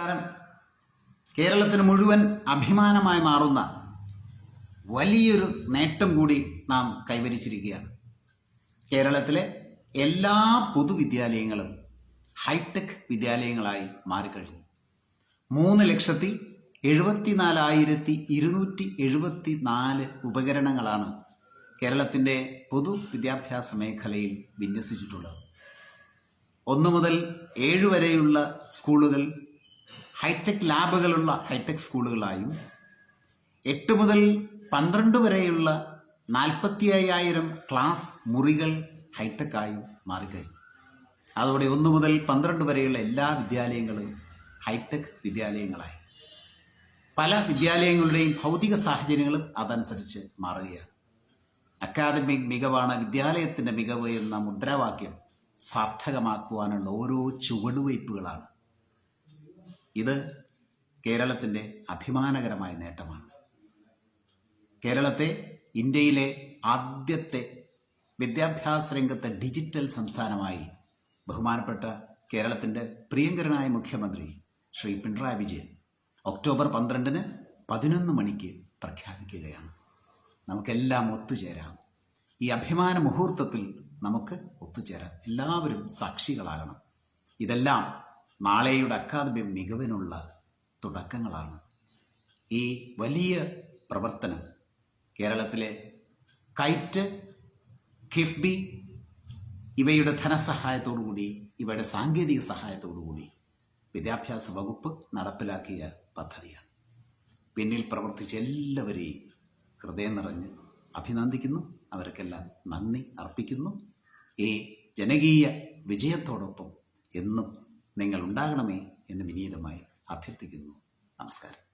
നമസ്കാരം കേരളത്തിന് മുഴുവൻ അഭിമാനമായി മാറുന്ന വലിയൊരു നേട്ടം കൂടി നാം കൈവരിച്ചിരിക്കുകയാണ്. കേരളത്തിലെ എല്ലാ പൊതുവിദ്യാലയങ്ങളും ഹൈടെക് വിദ്യാലയങ്ങളായി മാറിക്കഴിഞ്ഞു. മൂന്ന് ലക്ഷത്തി എഴുപത്തിനാലായിരത്തി ഇരുന്നൂറ്റി എഴുപത്തി നാല് ഉപകരണങ്ങളാണ് കേരളത്തിന്റെ പൊതുവിദ്യാഭ്യാസ മേഖലയിൽ വിന്യസിച്ചിട്ടുള്ളത്. ഒന്ന് മുതൽ ഏഴ് വരെയുള്ള സ്കൂളുകൾ ഹൈടെക് ലാബുകളുള്ള ഹൈടെക് സ്കൂളുകളായും എട്ട് മുതൽ പന്ത്രണ്ട് വരെയുള്ള നാൽപ്പത്തി അയ്യായിരം ക്ലാസ് മുറികൾ ഹൈടെക്കായും മാറിക്കഴിഞ്ഞു. അതോടെ ഒന്ന് മുതൽ പന്ത്രണ്ട് വരെയുള്ള എല്ലാ വിദ്യാലയങ്ങളും ഹൈടെക് വിദ്യാലയങ്ങളായി. പല വിദ്യാലയങ്ങളുടെയും ഭൗതിക സാഹചര്യങ്ങളും അതനുസരിച്ച് മാറുകയാണ്. അക്കാദമിക് മികവാണ് വിദ്യാലയത്തിന്റെ മികവ് എന്ന മുദ്രാവാക്യം സാർത്ഥകമാക്കുവാനുള്ള ഓരോ ചുവടുവയ്പ്പുകളാണ്. ഇത് കേരളത്തിന്റെ അഭിമാനകരമായ നേട്ടമാണ്. കേരളത്തെ ഇന്ത്യയിലെ ആദ്യത്തെ വിദ്യാഭ്യാസ രംഗത്തെ ഡിജിറ്റൽ സംസ്ഥാനമായി ബഹുമാനപ്പെട്ട കേരളത്തിന്റെ പ്രിയങ്കരനായ മുഖ്യമന്ത്രി ശ്രീ പിണറായി വിജയൻ ഒക്ടോബർ പന്ത്രണ്ടിന് പതിനൊന്ന് മണിക്ക് പ്രഖ്യാപിക്കുകയാണ്. നമുക്കെല്ലാം ഒത്തുചേരാം. ഈ അഭിമാന മുഹൂർത്തത്തിൽ നമുക്ക് ഒത്തുചേരാം. എല്ലാവരും സാക്ഷികളാകണം. ഇതെല്ലാം നാളെയുടെ അക്കാദമി മികവിനുള്ള തുടക്കങ്ങളാണ്. ഈ വലിയ പ്രവർത്തനം കേരളത്തിലെ കൈറ്റ് കിഫ്ബി ഇവയുടെ ധനസഹായത്തോടുകൂടി ഇവയുടെ സാങ്കേതിക സഹായത്തോടുകൂടി വിദ്യാഭ്യാസ വകുപ്പ് നടപ്പിലാക്കിയ പദ്ധതിയാണ്. പിന്നിൽ പ്രവർത്തിച്ച എല്ലാവരെയും ഹൃദയം നിറഞ്ഞ് അഭിനന്ദിക്കുന്നു. അവർക്കെല്ലാം നന്ദി അർപ്പിക്കുന്നു. ഈ ജനകീയ വിജയത്തോടൊപ്പം എന്നും നിങ്ങൾ ഉണ്ടാകണമേ എന്ന് വിനീതമായി അഭ്യർത്ഥിക്കുന്നു. നമസ്കാരം.